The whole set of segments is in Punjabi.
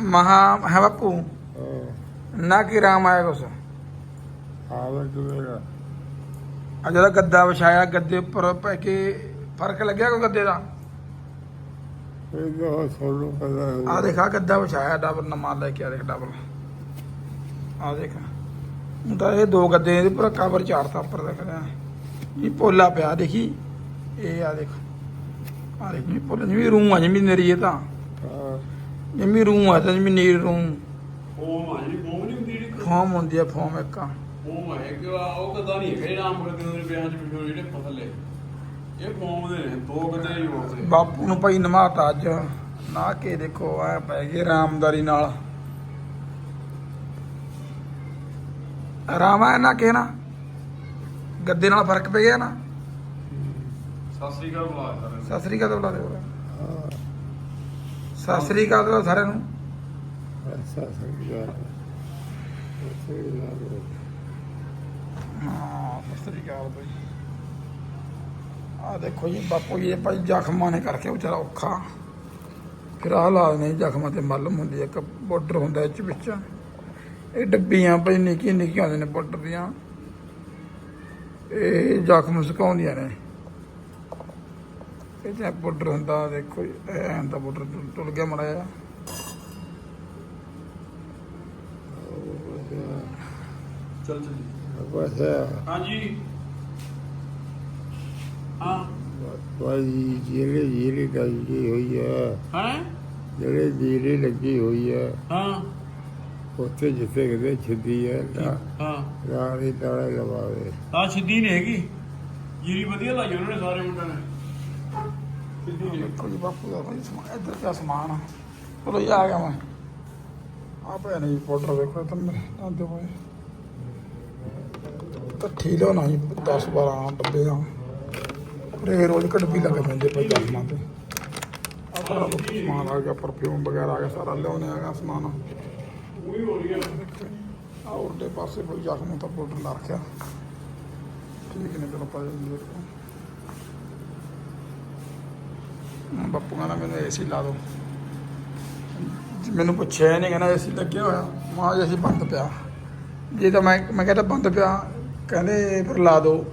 ਮਹਾ ਹੈ ਬਾਪੂ। ਨਾ ਕੀ ਰਾਮ ਆਇਆ ਕੁਛ? ਆਵੇ ਕਿਵੇਂਗਾ ਆ ਜਿਹੜਾ ਗੱਦਾ ਵਿਛਾਇਆ ਗੱਦੇ ਉੱਪਰ ਪੈ ਕੇ ਫ਼ਰਕ ਲੱਗਿਆ ਕੋਈ ਗੱਦੇ ਦਾ? ਇਹ ਪਤਾ ਆ ਦੇਖ ਗੱਦਾ ਵਿਛਾਇਆ ਡਬਲ ਨਮਾਜ਼ ਲੈ ਕੇ ਆ ਦੇਖ ਡਬਲ ਆ ਦੇਖ। ਹੁਣ ਤਾਂ ਇਹ ਦੋ ਗੱਦੇ ਇਹਦੇ ਉੱਪਰ ਕਵਰ ਚਾੜਤਾ ਉੱਪਰ ਦੇਖ ਰਿਹਾ ਇਹ ਪੋਲਾ ਪਿਆ ਦੇਖੀ। ਇਹ ਆ ਦੇਖ। ਆ ਦੇਖ ਇਹ ਪੋਲਾ ਜਿਵੇਂ ਰੂਮ ਆ ਜਿਵੇਂ ਨਰੀ ਇਹ ਤਾਂ। ਜਿਵੇਂ ਰੂਮ ਆ ਤਾਂ ਜਿਵੇਂ ਨੀਰ ਰੂਮ। ਫੋਮ ਆ ਜਿਹੜੀ ਫੋਮ ਨਹੀਂ ਹੁੰਦੀ ਜਿਹੜੀ ਫਾਰਮ ਹੁੰਦੀ ਆ ਫਾਰਮ ਇੱਕ ਆ। ਫੋਮ ਆ ਇਹ ਕਿ ਉਹ ਕਦਾ ਨਹੀਂ ਹੈਗੇ ਰਾਮ ਕਰਦੇ ਉਹਦੇ ਵਿਆਹ ਚ ਬਿਠੋ ਜਿਹੜੇ ਫਸਲੇ ਇਹ ਫੋਮ ਦੇ ਨੇ ਦੋ ਕਦੇ ਹੀ ਹੋਣਗੇ ਬਾਪੂ ਨੂੰ ਭਾਈ ਨਮਾਤਾ ਅੱਜ। ਨਾ ਕੇ ਦੇਖੋ ਆ ਪੈ ਗਏ ਰਾਮਦਾਰੀ ਨਾਲ। ਆਰਾਮ ਆ ਨਾ ਕੇ ਨਾ? ਗੱਦੇ ਨਾਲ ਫ਼ਰਕ ਪੈ ਗਿਆ ਨਾ? ਸਤਿ ਸ੍ਰੀ ਅਕਾਲ ਬੁਲਾ ਸਾਰੇ ਸਤਿ ਸ੍ਰੀ ਅਕਾਲ ਬੁਲਾ ਦੇ ਬੁਲਾ। ਸਤਿ ਸ੍ਰੀ ਅਕਾਲ ਬੁਲਾ ਸਾਰਿਆਂ ਨੂੰ। ਐਸਾ ਸੰਗਿਆ ਉਸੇ ਨਾਲ ਹਾਂ, ਸਤਿ ਸ੍ਰੀ ਅਕਾਲ ਭਾਈ ਆ ਦੇਖੋ ਜੀ, ਬਾਪੂ ਜੀ ਦੇ ਭਾਈ ਜ਼ਖਮਾਂ ਨੇ ਕਰਕੇ ਵਿਚਾਰਾ ਔਖਾ। ਫਿਰ ਆਹ ਹਾਲਾਤ ਨੇ ਜ਼ਖਮਾਂ ਤੇ ਮਲਮ ਹੁੰਦੀ ਇੱਕ ਬਾਰਡਰ ਹੁੰਦਾ ਇਹ ਚ ਵਿੱਚ। ਇਹ ਡੱਬੀਆਂ ਭਾਈ ਨਿੱਕੀਆਂ ਨਿੱਕੀਆਂ ਹੁੰਦੀਆਂ ਨੇ ਬਾਰਡਰ ਦੀਆਂ। ਇਹ ਜ਼ਖਮ ਸੁਕਾਉਂਦੀਆਂ ਨੇ। ਇਹ ਤੇ ਬਾਰਡਰ ਹੁੰਦਾ ਦੇਖੋ ਜੀ, ਇਹ ਐਂ ਦਾ ਬਾਰਡਰ ਟੁੱਟ ਗਿਆ ਮੜਾ ਆ ਚੱਲ ਚੱਲ ਬਸ। ਹਾਂਜੀ। ਹਾਂ। ਵਾਈ ਜਿਹੜੇ ਜਿਹੜੇ ਲੱਗੀ ਹੋਈ ਹੈ ਹੈ? ਜਿਹੜੇ ਜੀਰੇ ਲੱਗੀ ਹੋਈ ਹੈ ਹਾਂ। ਉੱਥੇ ਜਿੱਥੇ ਕਿਤੇ ਛਿੱਦੀ ਰਾ- ਹਾਂ। ਰਾਣੀ ਤਾਲੇ ਲਵਾਵੇ। ਆ ਸਿੱਧੀ ਨਹੀਂ ਹੈਗੀ। ਜੀਰੀ ਵਧੀਆ ਲਾਈ ਉਹਨਾਂ ਨੇ ਸਾਰੇ ਮੁੰਡਿਆਂ ਨੇ। ਸਿੱਧੀ ਬਾਪੂ ਦਾ ਭਾਈ ਸਮਾਨ, ਇੱਧਰ ਪਿਆ ਸਮਾਨ ਆ। ਚਲੋ ਜੀ, ਆ ਗਿਆ ਮੈਂ। ਆ ਪਿਆ ਨਹੀਂ ਪਾਊਡਰ ਵੇਖੋ ਤਾਂ ਮੇਰੇ ਆਂਦੇ ਹੋਏ ਤਾਂ ਠੀਕ ਲੋ ਨਾ 10 12 ਡੱਬੇ ਆ। ਰੇ ਰੋਜ਼ ਕੜਬੀ ਲੱਗ ਪੈਂਦੇ ਭਾਈ ਦਸਮਾਂ ਤੇ। ਆ ਸਾਰਾ ਸਮਾਨ ਆ ਗਿਆ ਪਰਫਿਊਮ ਵਗੈਰਾ ਆ ਗਿਆ, ਸਾਰਾ ਲਿਆਉਣੇ ਆ ਗਿਆ ਸਮਾਨ। ਆ ਉਰਦੇ ਪਾਸੇ ਕੋਈ ਜ਼ਖਮ ਤਾਂ ਪਾਊਡਰ ਲਾ ਰੱਖਿਆ। ਠੀਕ ਨੇ, ਚਲੋ ਪਾਇਆ ਜੀ ਦੇਖੋ ਹੁਣ ਬਾਪੂ ਕਹਿੰਦਾ ਮੈਨੂੰ ਏਸੀ ਲਾ ਦਿਓ। ਮੈਨੂੰ ਪੁੱਛਿਆ ਨਹੀਂ, ਕਹਿੰਦਾ ਏਸੀ ਲੱਗਿਆ ਹੋਇਆ। ਮਾਂ ਜੀ ਅਸੀਂ ਬੰਦ ਪਿਆ। ਜੇ ਤਾਂ ਮੈਂ ਮੈਂ ਕਹਿੰਦਾ ਬੰਦ ਪਿਆ। ਕਹਿੰਦੇ ਫਿਰ ਲਾ ਦਿਓ।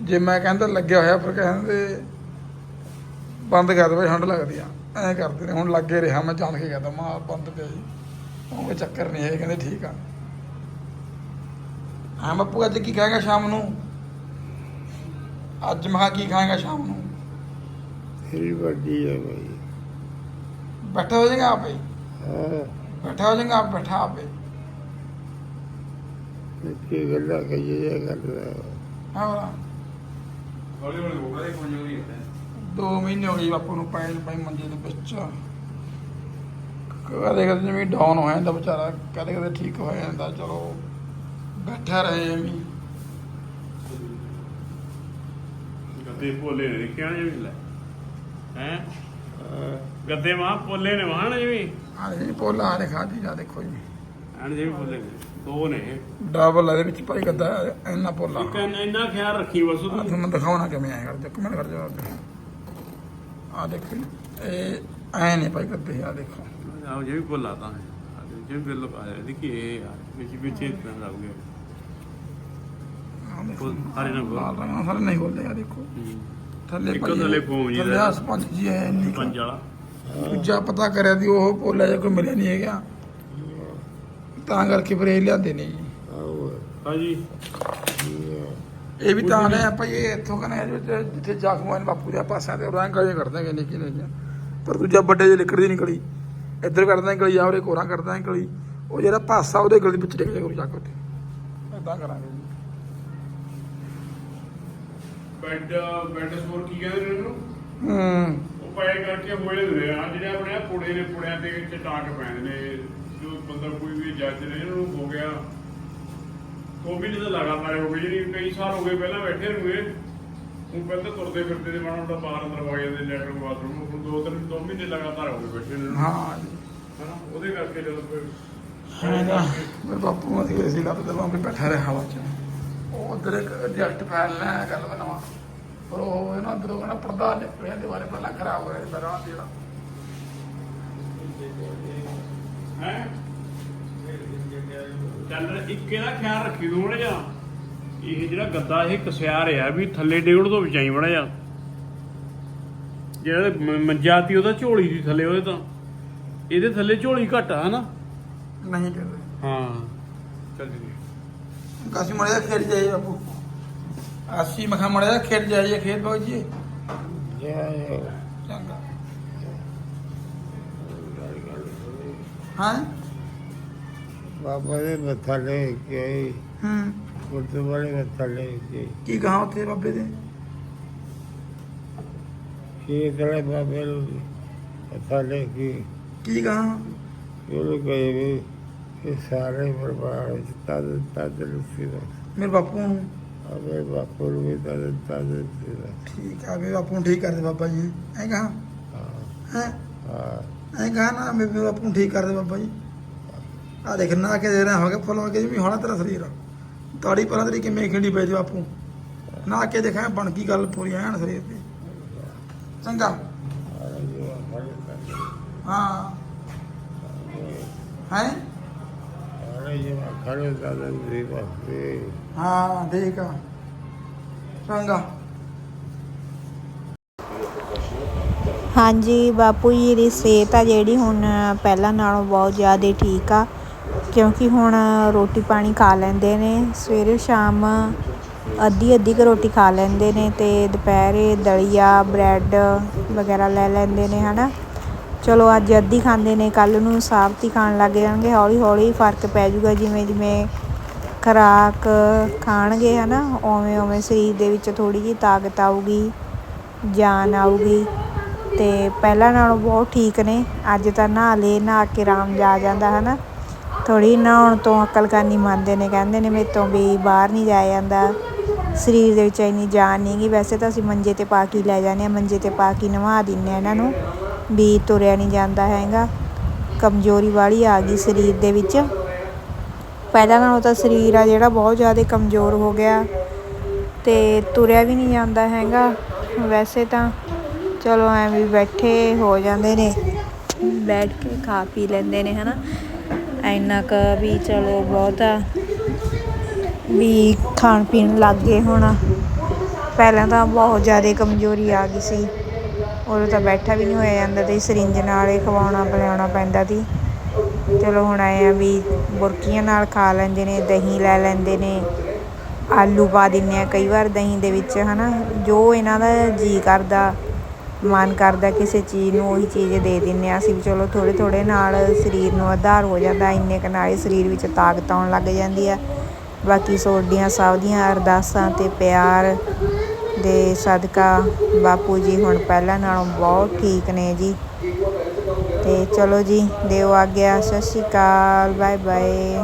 ਜੇ ਮੈਂ ਕਹਿੰਦਾ ਲੱਗਿਆ ਹੋਇਆ, ਫਿਰ ਕਹਿੰਦੇ ਬੰਦ ਕਰ ਦੇ ਠੰਡ ਲੱਗਦੀ ਆ। ਐਂ ਕਰਦੇ ਨੇ, ਹੁਣ ਲੱਗੇ ਰਿਹਾ ਮੈਂ, ਜਾਣ ਕੇ ਕਹਿੰਦਾ, ਮਾਂ ਬੰਦ ਪਿਆ ਜੀ। ਉਹ ਕੋਈ ਚੱਕਰ ਨਹੀਂ ਹੈ ਕਹਿੰਦੇ ਠੀਕ ਆ। ਹਾਂ ਬਾਪੂ, ਅੱਜ ਕੀ ਖਾਏਗਾ ਸ਼ਾਮ ਨੂੰ? ਅੱਜ ਮੈਂ ਕਿਹਾ ਕੀ ਖਾਏਗਾ ਸ਼ਾਮ ਨੂੰ? ਤੇਰੀ ਵੱਡੀ ਹੈ ਭਾਈ बैठा हो जाएगा आप ही ਹਾਂ बैठा हो जाएगा आप बैठा आप ही ਕੀ ਗੱਲਾਂ ਕਹੀਏ ਇਹ ਗੱਲ हाँ बोला ਹੌਲੀ ਹੌਲੀ ਹੋ ਗਿਆ ਇਹ ਕੋਈ ਹੋਈ ਹੈ दो महीने हो गए बापू ਨੂੰ ਪਏ ਨੂੰ ਪਈ ਮੰਜੇ ਦੇ ਵਿੱਚ ਕਦੇ ਕਦੇ ਜਿਵੇਂ ਡਾਊਨ ਹੋ ਜਾਂਦਾ ਵਿਚਾਰਾ ਕਦੇ ਕਦੇ ਠੀਕ ਹੋ ਜਾਂਦਾ ਚਲੋ ਬੈਠਾ ਰਹੇ ਐਵੇਂ ਗੱਦੇ ਭੋਲੇ ਨੇ ਦੇਖਿਆ ਨਾ ਜਿਵੇਂ ਲੈ ਹੈ? ਗੱਦੇ ਮਾਂ ਭੋਲੇ ਨੇ ਵਾਹਣ ਜਿਵੇਂ ਆ ਜੀ ਪੋਲਾ ਆ ਦੇਖਾ ਜੀ ਆ ਦੇਖੋ ਜੀ। ਐਨ ਜਿਵੇਂ ਭੋਲੇ ਨੇ ਦੋ ਨੇ ਡਬਲ ਇਹਦੇ ਵਿੱਚ ਭਾਈ ਗੱਦਾ ਇੰਨਾ ਪੋਲਾ। ਇੱਕ ਇੰਨਾ- ਖਿਆਲ ਰੱਖੀ ਬਸ ਤੂੰ ਤੁਹਾਨੂੰ ਦਿਖਾਉਣਾ ਕਿਵੇਂ ਆਏਗਾ ਦੇਖੋ ਮੈਂ ਕਰ ਜਾ ਆ ਦੇਖੋ ਇਹ ਐ ਨੇ ਭਾਈ ਗੱਦੇ ਆ ਦੇਖੋ। ਆਹ ਜੇ ਵੀ ਭੋਲਾ ਤਾਂ ਹੈ। ਜੇ ਵੀ ਬਿੱਲ ਆ ਦੇਖੀ ਇਹ ਯਾਰ ਵਿੱਚ ਵਿੱਚ ਇਤਨਾ ਲੱਗ ਗਿਆ। ਸਾਰੇ ਰੰਗ। ਨਾਲ ਸਾਰੇ ਨਹੀਂ ਖੋਲਦੇ ਆ ਦੇਖੋ। ਥੱਲੇ ਇੱਕ ਥੱਲੇ ਫੋਮ ਜੀ ਥੱਲੇ। ਆਹ ਸਪੰਜ ਜੀ ਹੈ ਕੁ। ਪੰਜ ਵਾਲਾ। ਦੂਜਾ ਪਤਾ ਕਰਿਆ ਦੀ ਉਹ ਪੋਲਾ ਜਿਹਾ ਕੋਈ ਮਿਲਿਆ ਨਹੀਂ ਹੈਗਾ। ਤਾਂ ਕਰਕੇ ਫਿਰ ਇਹ ਲਿਆਂਦੇ ਨੇ ਜੀ। ਹਾਂਜੀ। ਇਹ ਵੀ ਤਾਂ ਨੇ ਆਪਾਂ ਇਹ ਇੱਥੋਂ ਕਨੇ ਜਿੱਥੇ ਜ਼ਖਮ ਨੇ ਬਾਪੂ ਦੇ ਪਾਸਿਆਂ ਤੇ ਰੰਗ ਗਏ ਕਰਦੇ ਨੇ ਨਿੱਕੀ ਨਿੱਕੀ ਪਰ ਦੂਜਾ ਵੱਡੇ ਜਿਹੇ ਲਿਕੜਦੀ ਨਿਕਲੀ ਇੱਧਰ ਕਰਦਾ ਨਿਕਲੀ ਆ ਉਹਦੇ ਕੋਰਾ ਕਰਦਾ ਨਿਕਲੀ ਉਹ ਜਿਹੜਾ ਪਾਸਾ ਉਹਦੇ ਗਲ ਵਿੱਚ ਡਿੱਗ ਜਾ ਕਰੂ ਜਾ ਕੇ ਉੱਥੇ ਏਦਾਂ ਕਰਾਂਗੇ ਜੀ। ਬੈੱਡ ਬੈੱਡ ਸਕੋਰ ਕੀ ਕਹਿੰਦੇ ਨੇ ਇਹਨੂੰ ਹੂੰ। ਉਹ ਪਏ ਕਰਕੇ ਹੋਏ ਨੇ ਆ। ਜਿਹੜੇ ਆਪਣੇ ਆ ਪੁੜੇ ਨੇ ਪੁੜਿਆਂ ਤੇ ਚਟਾਕ ਪੈਂਦੇ ਨੇ। ਜੋ ਬੰਦਾ ਕੋਈ ਵੀ ਜੱਜ ਨੇ ਇਹਨੂੰ ਹੋ ਗਿਆ। ਦੋ ਮਹੀਨੇ ਤਾਂ ਲਗਾਤਾਰ ਹੋ ਗਏ ਜਿਹੜੀ ਕਈ ਸਾਲ ਹੋ ਗਏ ਪਹਿਲਾਂ ਬੈਠੇ ਰੁਏ ਹੁਣ ਪਹਿਲਾਂ ਤੁਰਦੇ ਫਿਰਦੇ ਦੇ ਮਾੜਾ ਮੋਟਾ ਬਾਹਰ ਅੰਦਰ ਵਗ ਜਾਂਦੇ ਲੈਟਰ ਬਾਥਰੂਮ ਹੁਣ ਦੋ ਤਿੰਨ ਦੋ ਮਹੀਨੇ ਲਗਾਤਾਰ ਹੋ ਗਏ ਬੈਠੇ ਨੇ। ਹਾਂ। ਜੀ ਹਨਾ? ਉਹਦੇ ਕਰਕੇ ਜਦੋਂ ਮੇਰੇ ਬਾਪੂ ਲੱਭ ਦਵਾਂ ਵੀ ਬੈਠਾ ਰਿਹਾ ਹਵਾ 'ਚ। ਉਹ ਉਧਰ ਇੱਕ ਐਡਜਸਟ ਫੈਨ ਲੈ ਗੱਲ ਬਣਾਵਾ ਪਰ ਉਹ ਇਹਨਾਂ ਅੰਦਰੋਂ ਕਹਿੰਦਾ ਪਰਦਾ ਨਿਕਲਿਆ ਦੇ ਬਾਰੇ ਪਹਿਲਾਂ ਖਰਾਬ ਹੋਇਆ ਮੇਰਾ ਜਿਹੜਾ। ਚੱਲ ਇੱਕ ਇਹਦਾ ਖਿਆਲ ਰੱਖੀ ਮੜਾ ਜਾ ਇਹ ਜਿਹੜਾ ਗੱਦਾ ਇਹ ਕਸਿਆ ਰਿਹਾ ਵੀ ਥੱਲੇ ਡੇਢ ਤੋਂ ਵਿਚਾਈ ਮੜਾ ਜਾ ਜਿਹੜਾ ਮ- ਮੰਜਾ ਤੀ ਉਹਦਾ ਝੋਲੀ ਦੀ ਥੱਲੇ ਉਹਦੇ ਤਾਂ। ਇਹਦੇ ਥੱਲੇ ਝੋਲੀ ਘੱਟ ਆ ਹਨਾ? ਨਹੀਂ ਹਾਂ। ਚੱਲ ਜੀ ਕਾਸੀ ਮੜਿਆ ਖੇਡ ਜਾਈਏ ਬਾਪੂ ਆਸੀ ਮਖਾ ਮੜਿਆ ਖੇਡ ਜਾਈਏ ਖੇਡ ਬਾਬੂ ਜੀ ਜਾਏ ਚੰਗਾ ਹਾਂ ਬਾਬਾ ਦੇ ਮੱਥਾ ਲੈ ਕੇ ਹੂੰ ਗੁਰਦੁਆਰੇ ਮੱਥਾ ਲੈ ਕੇ ਕੀ ਕਹਾਂ ਉੱਥੇ ਬਾਬੇ ਦੇ ਕੀ ਕਰੇ ਬਾਬੇ ਨੂੰ ਮੱਥਾ ਲੈ ਕੇ ਕੀ ਕਹਾਂ ਇਹ ਸਾਰੇ ਪਰਿਵਾਰ ਵਿੱਚ ਤਦ ਤਦ ਲੁਕੀ ਦਾ। ਮੇਰੇ ਬਾਪੂ ਨੂੰ? ਅਬੇ ਬਾਪੂ ਨੂੰ ਵੀ ਤਦ ਤਦ ਲੁਕੀ ਦਾ। ਠੀਕ ਆ ਮੇਰੇ ਬਾਪੂ ਨੂੰ ਠੀਕ ਕਰ ਦੇ ਬਾਬਾ ਜੀ। ਐਂ ਕਹਾਂ? ਹਾਂ। ਹੈ? ਐਂ ਕਹਾਂ ਨਾ ਮੇਰੇ ਬਾਪੂ ਨੂੰ ਠੀਕ ਕਰ ਦੇ ਬਾਬਾ ਜੀ। ਆ ਦੇਖ ਨਾ ਕੇ ਦੇ ਰਿਹਾ ਹੋ ਗਿਆ ਫੁੱਲ ਵਰਗੇ ਵੀ ਹੋਣਾ ਤੇਰਾ ਸਰੀਰ। ਤਾੜੀ ਪਰਾਂ ਤੇਰੀ ਕਿਵੇਂ ਖਿੰਡੀ ਪਈ ਤੇ ਬਾਪੂ? ਨਾ ਕੇ ਦੇਖਾਂ ਬਣ ਕੀ ਗੱਲ ਪੂਰੀ ਐਨ ਸਰੀਰ ਤੇ। ਚੰਗਾ। ਹਾਂ। ਹੈ? ਆ ਚੰਗਾ। ਹਾਂਜੀ ਬਾਪੂ ਜੀ ਦੀ ਸਿਹਤ ਆ ਜਿਹੜੀ ਹੁਣ ਪਹਿਲਾਂ ਨਾਲੋਂ ਬਹੁਤ ਜ਼ਿਆਦਾ ਠੀਕ ਆ ਕਿਉਂਕਿ ਹੁਣ ਰੋਟੀ ਪਾਣੀ ਖਾ ਲੈਂਦੇ ਨੇ ਸਵੇਰੇ ਸ਼ਾਮ ਅੱਧੀ ਅੱਧੀ ਕੁ ਰੋਟੀ ਖਾ ਲੈਂਦੇ ਨੇ ਤੇ ਦੁਪਹਿਰੇ ਦਲੀਆ ਬ੍ਰੈਡ ਵਗੈਰਾ ਲੈ ਲੈਂਦੇ ਨੇ ਹਨਾ? ਚਲੋ ਅੱਜ ਅੱਧੀ ਖਾਂਦੇ ਨੇ ਕੱਲ ਨੂੰ ਸਾਬਤੀ ਖਾਣ ਲੱਗ ਜਾਣਗੇ। ਹੌਲੀ ਹੌਲੀ ਫ਼ਰਕ ਪੈ ਜਾਊਗਾ, ਜਿਵੇਂ ਜਿਵੇਂ ਖੁਰਾਕ ਖਾਣਗੇ, ਹਨਾ, ਉਵੇਂ ਉਵੇਂ ਸਰੀਰ ਦੇ ਵਿੱਚ ਥੋੜੀ ਜਿਹੀ ਤਾਕਤ ਆਊਗੀ, ਜਾਨ ਆਊਗੀ। ਤੇ ਪਹਿਲਾਂ ਨਾਲੋਂ ਬਹੁਤ ਠੀਕ ਨੇ। ਅੱਜ ਤਾਂ ਨਹਾ ਲਏ, ਨਹਾ ਕੇ ਆਰਾਮ ਜਾ ਜਾਂਦਾ, ਹਨਾ। ਥੋੜੀ ਨਹਾਉਣ ਤੋਂ ਅਕਲ ਕਰਨੀ ਮੰਨਦੇ ਨੇ, ਕਹਿੰਦੇ ਨੇ ਮੇਰੇ ਤੋਂ ਵੀ ਬਾਹਰ ਨਹੀਂ ਜਾਇਆ ਜਾਂਦਾ। ਸਰੀਰ ਦੇ ਵਿੱਚ ਇੰਨੀ ਜਾਨ ਨਹੀਂ ਗੀ ਵੈਸੇ ਤਾਂ ਅਸੀਂ ਮੰਜੇ ਤੇ ਪਾ ਕੇ ਲੈ ਜਾਂਦੇ ਆ ਮੰਜੇ ਤੇ ਪਾ ਕੇ ਹੀ ਨਵਾ ਦਿੰਨੇ ਆ ਇਹਨਾਂ ਨੂੰ। ਵੀ ਤੁਰਿਆ ਨਹੀਂ ਜਾਂਦਾ ਹੈਗਾ। ਕਮਜ਼ੋਰੀ ਵਾਲੀ ਆ ਗਈ ਸਰੀਰ ਦੇ ਵਿੱਚ। ਪਹਿਲਾਂ ਨਾਲੋਂ ਤਾਂ ਸਰੀਰ ਆ ਜਿਹੜਾ ਬਹੁਤ ਜ਼ਿਆਦਾ ਕਮਜ਼ੋਰ ਹੋ ਗਿਆ ਤੇ ਤੁਰਿਆ ਵੀ ਨਹੀਂ ਜਾਂਦਾ ਹੈਗਾ। ਵੈਸੇ ਤਾਂ ਚਲੋ ਐਵੇਂ ਬੈਠੇ ਹੋ ਜਾਂਦੇ ਨੇ, ਬੈਠ ਕੇ ਖਾ ਪੀ ਲੈਂਦੇ ਨੇ ਹਨਾ। ਇੰਨਾ ਕੁ ਵੀ ਚਲੋ ਬਹੁਤਾ ਵੀ ਖਾਣ ਪੀਣ ਲੱਗ ਗਏ ਹੁਣ। ਪਹਿਲਾਂ ਤਾਂ ਬਹੁਤ ਜ਼ਿਆਦਾ ਕਮਜ਼ੋਰੀ ਆ ਗਈ ਸੀ। ਉਦੋਂ ਤਾਂ ਬੈਠਾ ਵੀ ਨਹੀਂ ਹੋਇਆ ਜਾਂਦਾ ਤੇ ਸਰਿੰਜ ਨਾਲ ਹੀ ਖਵਾਉਣਾ ਪਿਲਾਉਣਾ ਪੈਂਦਾ ਸੀ। ਚਲੋ ਹੁਣ ਆਏ ਆ ਵੀ ਬੁਰਕੀਆਂ ਨਾਲ ਖਾ ਲੈਂਦੇ ਨੇ, ਦਹੀਂ ਲੈ ਲੈਂਦੇ ਨੇ। ਆਲੂ ਪਾ ਦਿੰਨੇ ਆ ਕਈ ਵਾਰ ਦਹੀਂ ਦੇ ਵਿੱਚ, ਹਨਾ? ਜੋ ਇਹਨਾਂ ਦਾ ਜੀ ਕਰਦਾ, ਮਨ ਕਰਦਾ ਕਿਸੇ ਚੀਜ਼ ਨੂੰ, ਉਹੀ ਚੀਜ਼ ਦੇ ਦਿੰਨੇ ਆ ਅਸੀਂ ਵੀ। ਚਲੋ ਥੋੜੇ ਥੋੜੇ ਨਾਲ ਸਰੀਰ ਨੂੰ ਆਧਾਰ ਹੋ ਜਾਂਦਾ, ਇੰਨੇ ਕੁ ਨਾਲ ਹੀ ਸਰੀਰ ਵਿੱਚ ਤਾਕਤ ਆਉਣ ਲੱਗ ਜਾਂਦੀ ਆ। ਬਾਕੀ ਸੋਡੀਆਂ ਸਭ ਦੀਆਂ ਅਰਦਾਸਾਂ ਤੇ ਪਿਆਰ ਦੇ ਸਦਕਾ ਬਾਪੂ ਜੀ ਹੁਣ ਪਹਿਲਾਂ ਨਾਲੋਂ ਬਹੁਤ ਠੀਕ ਨੇ ਜੀ। ਤੇ ਚਲੋ ਜੀ, ਦਿਓ ਆ ਗਿਆ ਸਤਿ ਸ਼੍ਰੀ ਅਕਾਲ ਬਾਏ ਬਾਏ